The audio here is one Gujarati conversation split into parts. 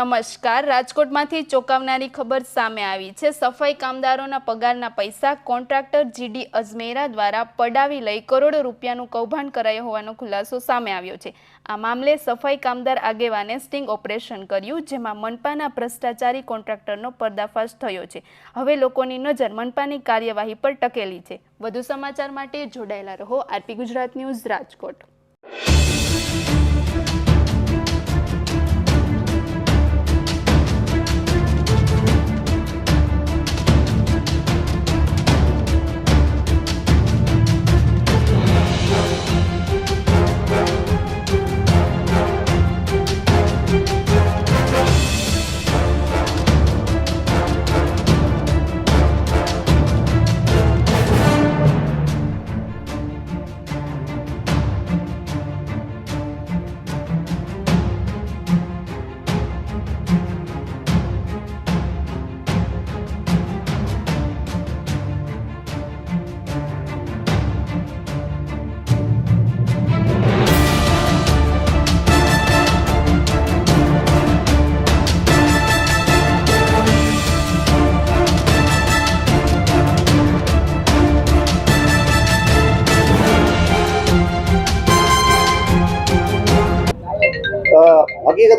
નમસ્કાર. રાજકોટમાંથી ચોંકાવનારી ખબર સામે આવી છે. સફાઈ કામદારોના પગારના પૈસા કોન્ટ્રાક્ટર જીડી અજમેરા દ્વારા પડાવી લઈ કરોડો રૂપિયાનું કૌભાંડ કરાયો હોવાનો ખુલાસો સામે આવ્યો છે. આ મામલે સફાઈ કામદાર આગેવાને સ્ટિંગ ઓપરેશન કર્યું, જેમાં મનપાના ભ્રષ્ટાચારી કોન્ટ્રાક્ટરનો પર્દાફાશ થયો છે. હવે લોકોની નજર મનપાની કાર્યવાહી પર ટકેલી છે. વધુ સમાચાર માટે જોડાયેલા રહો. RP Gujarat news Rajkot.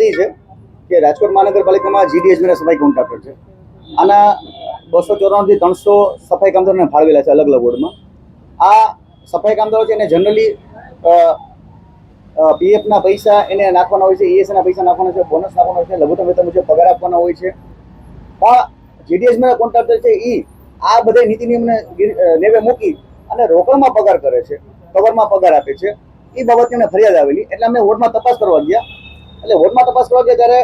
હકીકત એ છે કે રાજકોટ મહાનગરપાલિકામાં જીડીએચના સફાઈ કોન્ટ્રાક્ટર છે. આના બસો ચોરાણુંથી ત્રણસો સફાઈ કામદારોને ફાળવેલા છે અલગ અલગ વોર્ડમાં. આ સફાઈ કામદારો છે એને જનરલી પીએફના પૈસા એને નાખવાના હોય છે ઈએસના પૈસા નાખવાના છે બોનસ નાખવાના હોય છે, લઘુત્તમ વેતન મુજબ પગાર આપવાનો હોય છે. પણ જીડીએસના કોન્ટ્રાક્ટર છે એ આ બધા નીતિ નિયમને લેવે મૂકી અને રોકડમાં પગાર કરે છે, કવરમાં પગાર આપે છે. એ બાબતે એમને ફરિયાદ આવેલી. એટલે અમે વોર્ડમાં તપાસ કરવા ગયા. એટલે વોર્ડમાં તપાસ કરવા ગયા ત્યારે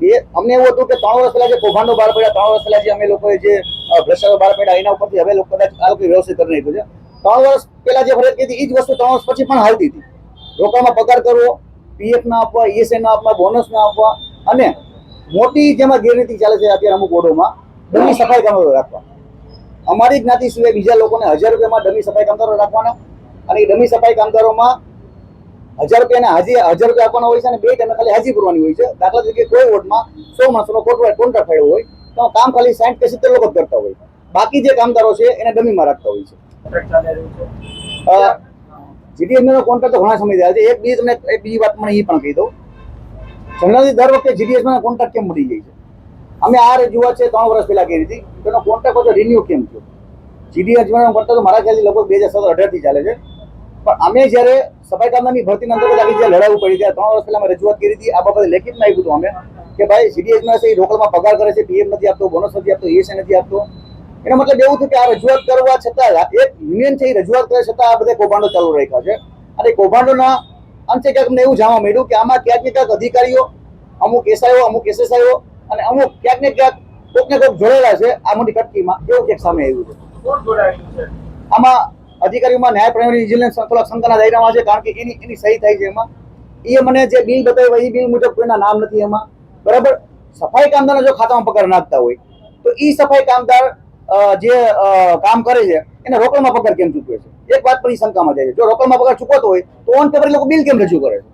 બે અમને એવું હતું કે ત્રણ વર્ષ પહેલા જે કૌભાંડો બહાર પડ્યા, ત્રણ વર્ષ પહેલા જે અમે લોકોએ જે ભ્રષ્ટાચાર બહાર પડ્યા, એના ઉપરથી હવે લોકો કદાચ આ લોકો વ્યવસ્થિત કરી નાખ્યું છે. ત્રણ વર્ષ પહેલા જે ફરિયાદ કીધી એ જ વસ્તુ ત્રણ વર્ષ પછી પણ હાલતી હતી. રોકડમાં પગાર કરવો પીએફ ના આપવા ઈએસઆઈ ના આપવા બોનસ ના આપવા, અને મોટી જેમાં ગેરરીતિ ચાલે છે અત્યારે અમુક બોર્ડોમાં ડમી સફાઈ કામદારો રાખવા. અમારી જ્ઞાતિ સિવાય બીજા લોકોને હજાર રૂપિયામાં ડમી સફાઈ કામદારો રાખવાના, અને એ ડમી સફાઈ કામદારોમાં હજાર રૂપિયાને હાજી હજાર રૂપિયા આપવાના હોય છે અને બે ટાઈમે ખાલી હાજી પૂરવાની હોય છે. દાખલા તરીકે કોઈ વોર્ડમાં સો માણસોનો કોન્ટ્રાક્ટ કોન્ટ્રાક્ટ થયો હોય તો કામ ખાલી સાઠ કે સિત્તેર લોકો જ કરતા હોય. બાકી જે કામદારો છે એને ડમીમાં રાખતા હોય છે. જીડીએસનો કોન્ટ્રાક્ટ તો ઘણા સમય થયા છે. એક બીજી તમને એક બીજી વાત મને એ પણ કહી દઉં. જનરલી દર વખતે જીડીએસમાં કોન્ટ્રાક્ટ કેમ મળી જાય છે? અમે આ રજૂઆત છે ત્રણ વર્ષ પહેલા કરી હતી. તેનો કોન્ટ્રાક્ટ હતો રિન્યુ કેમ થયો? જીડીએસમાં કોન્ટ્રાક્ટ મારા ખ્યાલથી લગભગ બે હજાર સત્તર અઢારથી ચાલે છે. પણ અમે જ્યારે સફાઈ કામદારની ભરતી અંતર્ગત આવી જ્યારે લડાવું પડી ત્યારે ત્રણ વર્ષ પહેલા અમે રજૂઆત કરી હતી આ બાબતે લેખિતમાં આવ્યું હતું અમે કે ભાઈ સીડીએસમાં છે એ રોકડમાં પગાર કરે છે પીએમ નથી આપતો બોનસ નથી આપતો ઈએસએ નથી આપતો. એનો મતલબ એવું થયું કે આ રજૂઆત કરવા છતાં એક યુનિયન છે એ રજૂઆત કરે છતાં આ બધા કૌભાંડો ચાલુ રાખ્યા છે. અને કૌભાંડોના અંતે ક્યાંક અમને એવું જાણવા મળ્યું કે આમાં ક્યાંક ને ક્યાંક અધિકારીઓ અમુક એસઆઈઓ અમુક એસએસઆઈઓ અને અમુક ક્યાંક ને ક્યાંક કોઈક ને કોક જોડેલા છે આ મોટી કટકીમાં એવું ક્યાંક સામે આવ્યું છે? આમાં અધિકારીઓમાં ન્યાય પ્રણાલી વિજિલન્સ શંકાના દાયરામાં છે, કારણ કે એની એની સહી થાય છે એમાં. એ મને જે બિલ બતાવ્યું, એ બિલ મુજબ કોઈના નામ નથી એમાં. બરાબર? સફાઈ કામદારના જો ખાતામાં પગાર નાખતા હોય, તો એ સફાઈ કામદાર જે કામ કરે છે, એને રોકડમાં પગાર કેમ ચૂકવે છે? એક વાત પર શંકામાં જાય છે. જો રોકડમાં પગાર ચૂકવતો હોય, તો ઓન પેપર લોકો બિલ કેમ રજૂ કરે છે?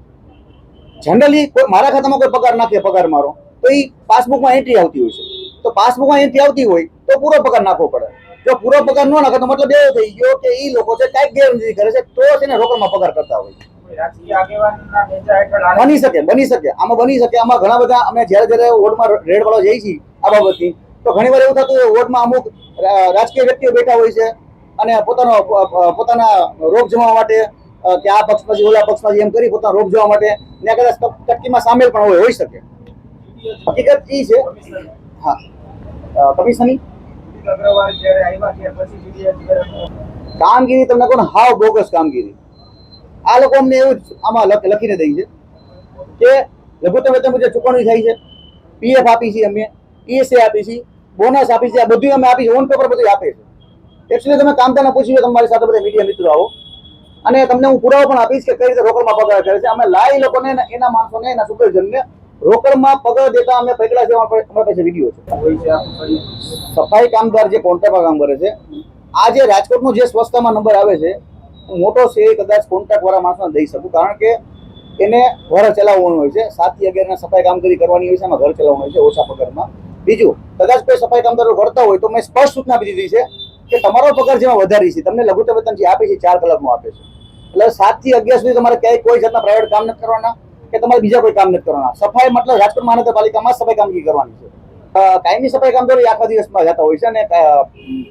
જનરલી કોઈ મારા ખાતામાં કોઈ પગાર નાખે, પગાર મારો, તો એ પાસબુકમાં એન્ટ્રી આવતી હોય છે. તો પાસબુકમાં એન્ટ્રી આવતી હોય, તો પૂરો પગાર નાખવો પડે. જો પૂરો પગાર ન નાખે તો મતલબ એવો થઈ ગયો કે એ લોકો છે કાંઈક ગેરરીતિ કરે છે તો તેને રોકડમાં પગાર કરતા હોય બની શકે બની શકે આમાં બની શકે આમાં ઘણા બધા અમે જ્યારે જ્યારે વોર્ડમાં રેડ વાળો જઈએ છીએ આ બાબતથી તો ઘણી વાર એવું થતું હોય વોર્ડમાં અમુક રાજકીય વ્યક્તિઓ બેઠા હોય છે અને પોતાનો પોતાના રોગ જમાવવા માટે કે આ પક્ષમાંથી ઓલા પક્ષમાં એમ કરી પોતાનો રોગ જોવા માટે ત્યાં કદાચ ટક્કીમાં સામેલ પણ હોય હોઈ શકે. હકીકત એ છે. હા. કામગીરી તમને કોણ હાવ બોગસ કામગીરી. આ લોકો અમને એવું આમાં લખીને દઈ છે કે લઘુત્તમ વેતન મુજબ ચૂકવણી થાય છે પીએફ આપી છે અમે ઈએસએ આપી છે, બોનસ આપી છે, આ બધું અમે આપી છે ઓન પેપર બધું આપે છે. એકચ્યુઅલી તમે કામદારને પૂછ્યું તમારી સાથે બધા મીડિયા મિત્રો આવો. અને તમને હું પુરાવો પણ આપીશ કે કઈ રીતે રોકડમાં પગાર કરે છે. અમે લાઈ લોકોને એના માણસોને, એના સુપરવિઝનને રોકડમાં પગાર દેતા અમે પકડા છે અમારા પાસે- વીડિયો છે. સફાઈ કામદાર જે કોન્ટ્રાક્ટમાં કામ કરે છે આ જે રાજકોટનો જે સ્વચ્છતામાં નંબર આવે છે હું મોટો છે એ કદાચ કોન્ટ્રાક્ટ વાળા માણસોને દઈ શકું કારણ કે એને ઘર ચલાવવાનું હોય છે સાતથી અગિયારના અગિયાર સફાઈ કામગીરી કરવાની હોય છે એમાં ઘર ચલાવવાનું હોય છે ઓછા પગારમાં. બીજું કદાચ કોઈ સફાઈ કામદારો કરતા હોય તો મેં સ્પષ્ટ સૂચના આપી દીધી છે કે તમારો પગાર જેમાં વધારી છે તમને લઘુત્તમ વેતન જે આપે છે ચાર કલાકનું આપે છે. એટલે સાતથી અગિયાર સુધી તમારે ક્યાંય કોઈ જાતના પ્રાઇવેટ કામ નથી કરવાના. કે તમારે બીજા કોઈ કામ નથી કરવાના. સફાઈ મતલબ રાજકોટ મહાનગરપાલિકામાં સફાઈ કામગીરી કરવાની છે. કાયમી સફાઈ કામદારો આખા દિવસમાં જતા હોય છે અને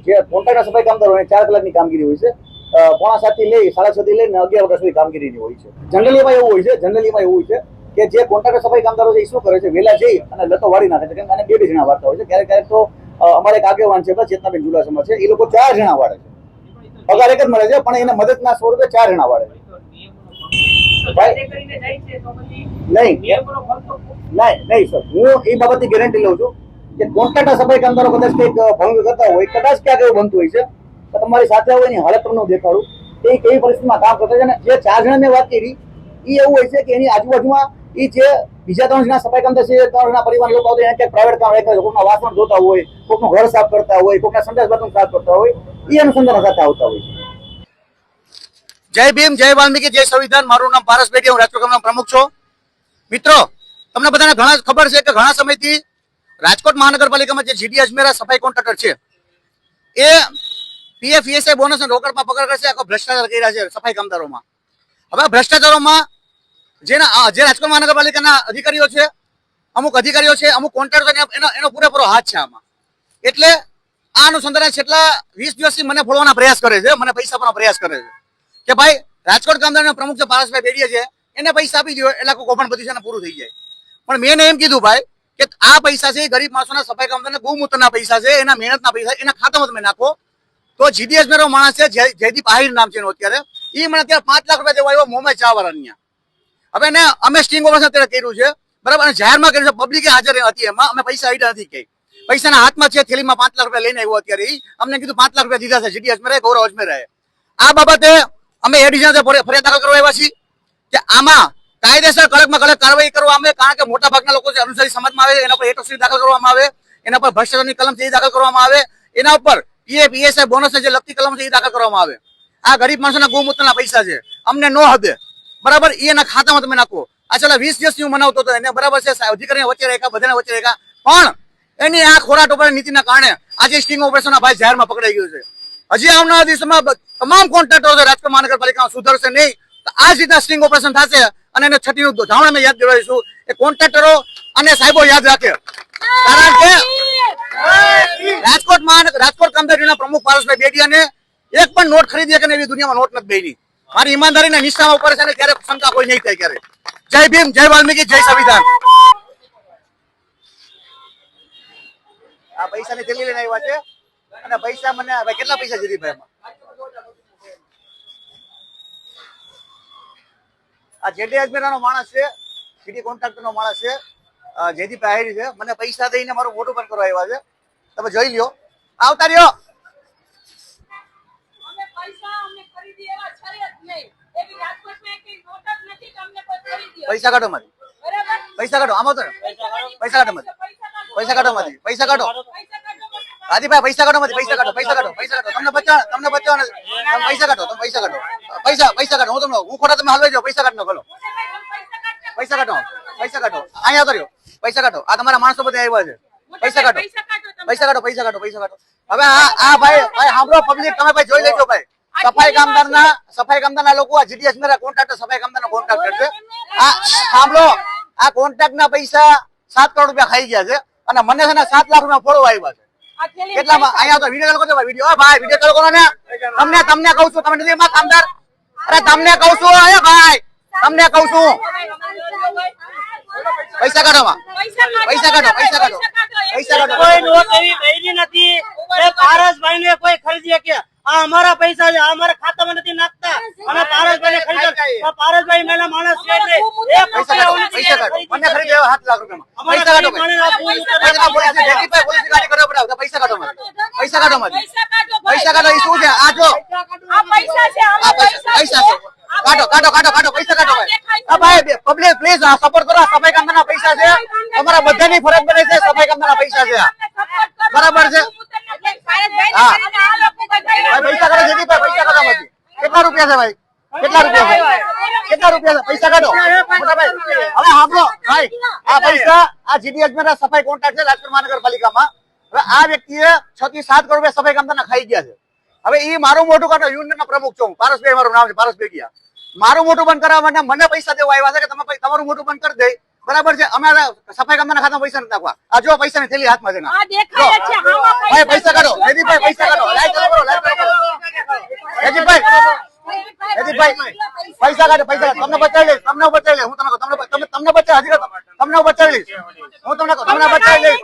જે કોન્ટ્રાક્ટર સફાઈ કામદારો ચાર કલાકની કામગીરી હોય છે. પોણા સાતથી લઈ, સાડા છ થી લઈને અગિયાર વાગ્યા સુધી કામગીરીની હોય છે. જનરલીમાં એવું હોય છે જનરલીમાં એવું હોય છે કે જે કોન્ટ્રાક્ટર સફાઈ કામદારો છે એ શું કરે છે? વહેલા જઈ અને લતો વાળી નાખે છે. કેમ કે બે બે જણા વાળતા હોય છે. ક્યારેક ક્યારેક તો અમારે એક આગેવાન છે, ચેતનાબેન જુલાસમાં છે, એ લોકો ચાર જણા વાળે છે. પગાર એક જ મળે છે, પણ એને મદદના સ્વરૂપે ચાર જણા વાળે છે. હું એ બાબતની ગેરંટી લઉં છું કે કોન્ટ્રાક્ટર સફાઈ કામદારો કદાચ કંઈક ભંગ કરતા હોય કદાચ ક્યાંક એવું બનતું હોય છે તો તમારી સાથે હોય એની હાલત તમને દેખાડું. એ કેવી પરિસ્થિતિમાં કામ કરતા છે અને જે ચાર જણા મેં વાત કરી એ એવું હોય છે કે એની આજુબાજુમાં એ જે બીજા ત્રણ જણા સફાઈ કામદાર છે ત્રણ જણા પરિવાર લોકો આવતા એને ક્યાંક પ્રાઇવેટ કામ રહેતા હોય કોઈકના વાસણ ધોતા હોય કોઈકનું ઘર સાફ કરતા હોય કોઈકના સંડાસ બાથરૂમ સાફ કરતા હોય એ અનુસંધાન સાથે આવતા હોય છે. જય ભીમ, જય વાલ્મીકી, જય સંવિધાન. મારું નામ પારસ બેડી હું રાજકોટ પ્રમુખ છું. મિત્રો, તમને બધાને ઘણા ખબર છે કે ઘણા સમયથી રાજકોટ મહાનગરપાલિકામાં જે જીડી અજમેરા સફાઈ કોન્ટ્રાક્ટર છે, એ પીએફ ઈએસઆઈ બોનસ રોકડમાં પકડ કરશે, આખો ભ્રષ્ટાચાર કરી રહ્યા છે સફાઈ કામદારોમાં. હવે ભ્રષ્ટાચારોમાં જેના જે રાજકોટ મહાનગરપાલિકાના અધિકારીઓ છે, અમુક અધિકારીઓ છે, અમુક કોન્ટ્રાક્ટર એનો એનો પૂરેપૂરો હાથ છે આમાં. એટલે આ અનુસંધાને છેલ્લા વીસ દિવસથી મને ફોડવાના પ્રયાસ કરે છે, મને પૈસા આપવાનો પ્રયાસ કરે છે. કે ભાઈ, રાજકોટ કામદારના પ્રમુખ છે, પારસભાઈ બેડીએ છે, એને પૈસા આપી દો એટલે કૌભાંડ બધું છે પૂરું થઈ જાય. પણ મેં એમ કીધું ભાઈ, કે આ પૈસા છે ગરીબ માણસોના સફાઈ કામદારના ગૌમૂત્રના પૈસા છે, એના મહેનતના પૈસા એના ખાતામાં તમે નાખો. તો જીડીએસ મેરો માણસ છે, જય- જયદીપ આહિર નામ છે એનું અત્યારે. એ મને અત્યારે પાંચ લાખ રૂપિયા દેવા આવ્યો મોમે ચા વાળાની હવે એને અમે સ્ટિંગ ઓપરેશન અત્યારે કર્યું છે, બરાબર? અને જાહેરમાં કર્યું છે પબ્લિકે હાજર હતી એમાં, અમે પૈસા આઈડા નથી કઈ પૈસાના હાથમાં છે, થેલીમાં પાંચ લાખ રૂપિયા લઈને આવ્યો અત્યારે અમને કીધું પાંચ લાખ રૂપિયા દીધા છે, જીડીએસ મેરે ગૌરવ અજમેર આ બાબતે અમે એડિશનલ ફરિયાદ દાખલ કરવા આવ્યા છીએ કે આમાં કાયદેસર કડકમાં કડક કાર્યવાહી કરવામાં આવે કારણ કે મોટા ભાગના લોકો જે અનુસારી સમાજમાં આવે એના પર એટોસિટી દાખલ કરવામાં આવે, એના પર ભ્રષ્ટાચારની કલમ છે એ દાખલ કરવામાં આવે, એના ઉપર પીએ, પીએસઆઈ બોનસ જે લગતી કલમ છે એ દાખલ કરવામાં આવે. આ ગરીબ માણસોના ગૌમૂત્રના પૈસા છે, અમને નો હદે. બરાબર? એ એના ખાતામાં તમે નાખો. આ છેલ્લા વીસ દિવસથી હું મનાવતો હતો, એને બરાબર છે અધિકારી વચ્ચે રેખા બધાને વચ્ચે રેખા પણ એની આ ખોરાટ ઉપર નીતિના કારણે આજે સ્ટિંગ ઓપરેશન ભાઈ જાહેરમાં પકડાઈ ગયું છે. હજી આવનારા દિવસમાં તમામ કોન્ટ્રાક્ટરો રાજકોટ મહાનગરપાલિકા સુધરશે નહીં. તો આ જ રીતના સ્ટિંગ ઓપરેશન થશે અને એને છઠ્ઠીનું ધાવણ અમે યાદ દેવાઈશું એ કોન્ટ્રાક્ટરો અને સાહેબો યાદ રાખે. કારણ કે રાજકોટ મહાનગર રાજકોટ કામદારીના પ્રમુખ પારસભાઈ બેડિયાને એક પણ નોટ ખરીદી કે એવી દુનિયામાં નોટ નથી બેની. મારી ઈમાનદારીના નિશામાં ઉપર છે ને ત્યારે શંકા કોઈ નહીં થાય ક્યારે જય ભીમ, જય વાલ્મીકી, જય સંવિધાન. આ પૈસાની થેલી લઈને આવ્યા છે. અને પૈસા મને ભાઈ કેટલા પૈસા જીધી ભાઈ આ જેડી અજમેરાનો માણસ છે સીડી કોન્ટ્રાક્ટરનો માણસ છે જેથી જયદીપ છે મને પૈસા દઈને મારું મોટું પણ કરવા આવ્યા છે. તમે જોઈ લ્યો. આવતા રહ્યો. પૈસા કાઢો મારી. પૈસા કાઢો આમાં તો પૈસા કાઢો મારી. પૈસા કાઢો મારી. પૈસા કાઢો. કાઢો પૈસા કાઢો માંથી પૈસા કાઢો પૈસા કાઢો પૈસા કાઢો. તમને બચાવ તમને બચાવ ને તમે પૈસા કાઢો તમે પૈસા કાઢો. પૈસા પૈસા કાઢો હું તમને હું ખોટા તમે હાલવાઈ જાઓ પૈસા કાઢો ખોલો. પૈસા કાઢો પૈસા કાઢો. અહીંયા કર્યો પૈસા કાઢો. આ તમારા માણસો બધા આવ્યા છે. પૈસા કાઢો. પૈસા કાઢો પૈસા કાઢો પૈસા કાઢો હવે આ આ ભાઈ ભાઈ સાંભળો પબ્લિક તમે ભાઈ જોઈ લેજો ભાઈ. સફાઈ કામદારના સફાઈ કામદારના લોકો આ જીડીએસ મેરા કોન્ટ્રાક્ટર સફાઈ કામદારના કોન્ટ્રાક્ટર છે આ સાંભળો આ કોન્ટ્રાક્ટ ના પૈસા સાત કરોડ રૂપિયા ખાઈ ગયા છે અને મને છે ને સાત લાખ રૂપિયા ફોડવા આવ્યા છે. કેટલામાં અહીંયા તો વીડિયો ચાલુ કરજો ભાઈ વીડિયો ભાઈ વીડિયો ચાલુ કરો ને. તમને તમને કહું છું તમે નથી એમાં કામદાર અરે તમને કહું છું અરે ભાઈ તમને કહું છું. પૈસા કાઢો માં પૈસા કાઢો પૈસા કાઢો પૈસા કાઢો. કોઈ નોકરી એવી નથી. એ પારસભાઈ ને કોઈ ખરીદી કે આ અમારા પૈસા છે અમારા ખાતામાં નથી નાખતા અને પારસભાઈ ને ખરીદી તો પારસભાઈ મેલા માણસ છે એટલે પૈસા કાઢો પૈસા કાઢો પૈસા કાઢો શું છે આ જો આ પૈસા છે આ પૈસા પૈસા છે કાઢો કાઢો કાઢો કાઢો પૈસા કાઢો ભાઈ આ ભાઈ પબ્લિક પ્લીઝ આ સપોર્ટ કરો આ સફાઈ કામદારના પૈસા છે તમારા બધાની ફરજ બને છે સફાઈ કામદારના પૈસા છે બરાબર છે હા. પૈસા કાઢો જયદીપભાઈ પૈસા કાઢો કેટલા રૂપિયા છે ભાઈ કેટલા રૂપિયા છે કેટલા રૂપિયા પૈસા કાઢો. મોટાભાઈ હવે સાંભળો ભાઈ આ પૈસા આ જીડી અજમેરા સફાઈ કોન્ટ્રાક્ટ છે રાજકોટ મહાનગરપાલિકામાં. હવે આ વ્યક્તિએ છ થી સાત કરોડ રૂપિયા સફાઈ કામદારના ખાઈ ગયા છે. હવે એ મારું મોટું કાઢો યુનિયનના પ્રમુખ છું પારસભાઈ મારું નામ છે પારસભાઈ ગયા. મારું મોટું બંધ કરવા માટે મને પૈસા દેવા આવ્યા છે કે તમે તમારું મોટું બંધ કરી દે. બરાબર છે? અમે આ સફાઈ કામદારના ખાતામાં પૈસા નથી નાખવા. આ જો પૈસાની થેલી હાથમાં છે ભાઈ પૈસા કાઢો. જયદીપભાઈ પૈસા કાઢો. લાઈટ કરો લાઈટ કરો. જયદીપભાઈ પૈસા કાઢે પૈસા તમને બચાવી લઈશ તમને બચાવી લઈશ. હું તમને તમને તમે તમને બચાવી હજી તમને બચાવી લઈશ. હું તમને તમને બચાવી લઈશ.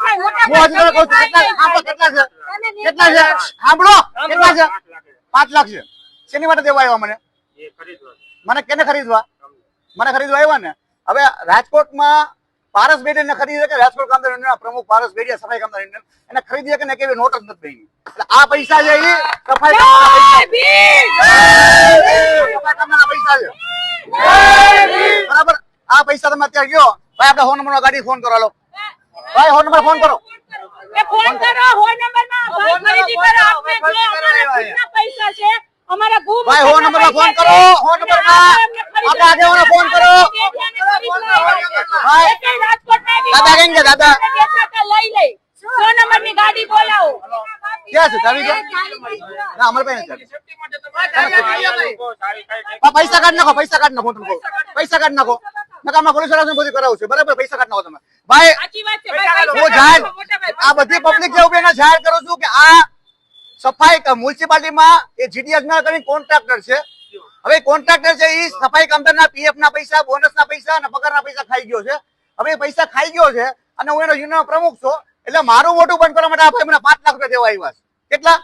હું હજી તમને કહું છું કેટલા કેટલા છે? કેટલા છે? સાંભળો કેટલા છે? પાંચ લાખ છે. શેની માટે દેવા આવ્યા મને? મને કેને ખરીદવા? મને ખરીદવા આવ્યા ને? હવે રાજકોટમાં પારસ બેડીને ખરીદે શકે રાજકોટ કામદાર યુનિયનના પ્રમુખ પારસ બેડિયા સફાઈ કામદાર યુનિયન એને ખરીદી કે ને કેવી નોટ જ નથી થઈ એટલે આ પૈસા છે એ સફાઈ પૈસા. સફાઈ કામદારના પૈસા છે. બરાબર? આ પૈસા તમે અત્યારે ગયો. ભાઈ આપણે ફોન નંબર ગાડી ફોન કરો હાલો. ભાઈ ફોન નંબર ફોન કરો. ફોન કરો ફોન નંબરમાં ખરીદી કરો આપણે જો અમારા પૈસા છે. અમારા ગુમ ભાઈ ફોન નંબર ફોન કરો ફોન નંબર આપણે આગેવાનો ફોન કરો. ભાઈ. દાદા કેમ કે દાદા? લઈ લઈ. સો નંબરની ગાડી બોલાવો. ક્યાં છે ચાવી ના અમારે પાસે પૈસા કાઢ નાખો પૈસા કાઢ નાખો તમને પૈસા કાઢ નાખો. નકામમાં પોલીસવાળા બધું કરાવું છે? બરાબર પૈસા કાઢ નાખો તમે. ભાઈ હું જાહેર આ બધી પબ્લિક જે ઊભી જાહેર કરું છું કે આ સફાઈ મ્યુનિસિપાલિટીમાં એ જીડી અજમેર કરીને કોન્ટ્રાક્ટર છે. હવે કોન્ટ્રાક્ટર છે એ સફાઈ કામદારના પીએફ ના પૈસા બોનસ ના પૈસા અને પગારના પૈસા ખાઈ ગયો છે. હવે પૈસા ખાઈ ગયો છે અને હું એનો યુનિયન પ્રમુખ છું એટલે મારું મોટું બંધ કરવા માટે આ ભાઈ મને પાંચ લાખ રૂપિયા દેવા આવ્યા છે. કેટલા?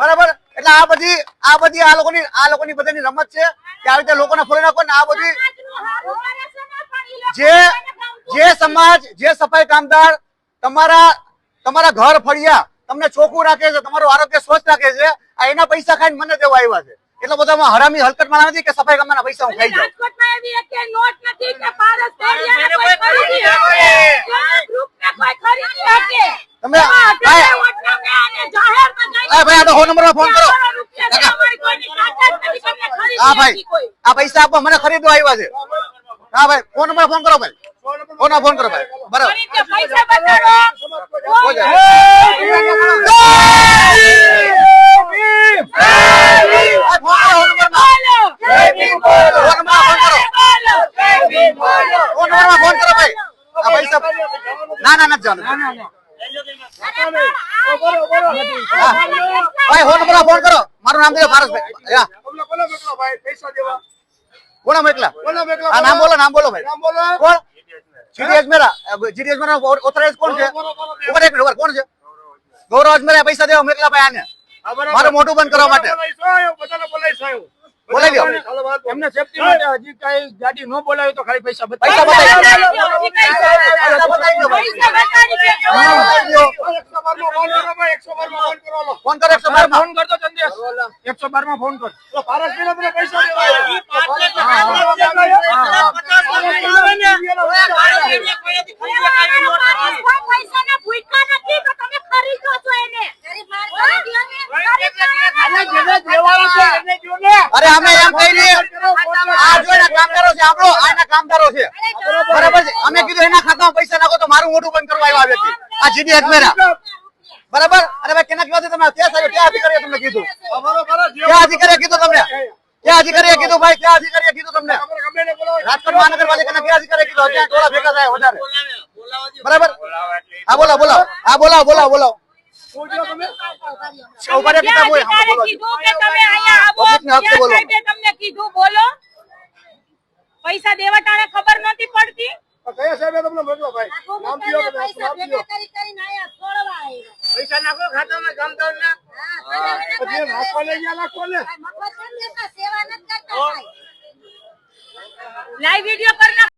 બરાબર? એટલે આ બધી આ બધી આ લોકોની આ લોકોની બધાની રમત છે કે આવી રીતે લોકોને ફોડી નાખો ને આ બધી જે જે સમાજ જે સફાઈ કામદાર તમારા તમારા ઘર ફળિયા તમને ચોખ્ખું રાખે છે તમારું આરોગ્ય સ્વસ્થ રાખે છે આ એના પૈસા ખાઈને મને દેવા આવ્યા છે. એટલે બધામાં હરામી હલકતમાં નથી કે સફાઈ કામના પૈસા હું ખાઈ જાઉં. રાજકોટમાં એવી એકે નોટ નથી કે પારસ પેઢીયાને કોઈ ખરીદી શકે. આ ગ્રુપને કોઈ ખરીદી શકે. તમે ભાઈ આ ફોન નંબર ફોન કરો. હા ભાઈ આ પૈસા આપવા મને ખરીદવા આવ્યા છે. હા ભાઈ ફોન નંબર ફોન કરો ભાઈ. ફોન ફોન કરો ભાઈ. બરાબર. પૈસા ના ના નથી જવાનું. ભાઈ ફોન કરો. મારું નામ દેજો કોના મોકલા. નામ બોલો નામ બોલો ભાઈ. કોણ? GD Ajmera GD Ajmera authorise કોણ છે? ઊભા એક મિનિટ, કોણ છે? ગૌરવ અજમેરા પૈસા દેવા મોકલા ભાઈ આને મારું મોટું બંધ કરવા માટે. બોલાવી એમને સેફટી માટે હજી કઈ ગાડી ન બોલાવી તો ખાલી પૈસા પૈસા. પૈસા. પૈસા. ફોન કર એકસો બાર ફોન કરતો ચંદેશ. એકસો બારમાં ફોન કર. પૈસાના ભૂખ્યા નથી તો તમે ખરીદો છો એને અરે અમે એમ કહી દઈએ આ જો એના કામદારો છે આપણો આ એના કામદારો છે. બરાબર છે? અમે કીધું એના ખાતામાં પૈસા નાખો તો મારું મોટું બંધ કરવા આવ્યા વ્યક્તિ. આ જીડી અજમેરા બરાબર? અરે ભાઈ કેના કહેવાથી તમે ક્યાં સાહેબ ક્યાં અધિકારીએ તમને કીધું? ક્યાં અધિકારીએ કીધું તમને? ક્યાં અધિકારીએ કીધું ભાઈ? ક્યાં અધિકારીએ કીધું તમને? રાજકોટ મહાનગરપાલિકાના ક્યાં અધિકારીએ કીધું. ત્યાં ટોળા ભેગા થાય વધારે? બરાબર? હા બોલો બોલો હા બોલાવો બોલાવો બોલાવો. પૈસા દેવા ખબર નથી પડતી? કયા સાહેબે તમને મોકલો ભાઈ? નામ પીઓ કે નામ પીઓ. પૈસા નાખો ખાતામાં પછી એમ હાથમાં લઈ ગયા લાખો ને લાઈવ વિડિયો પર નાખો.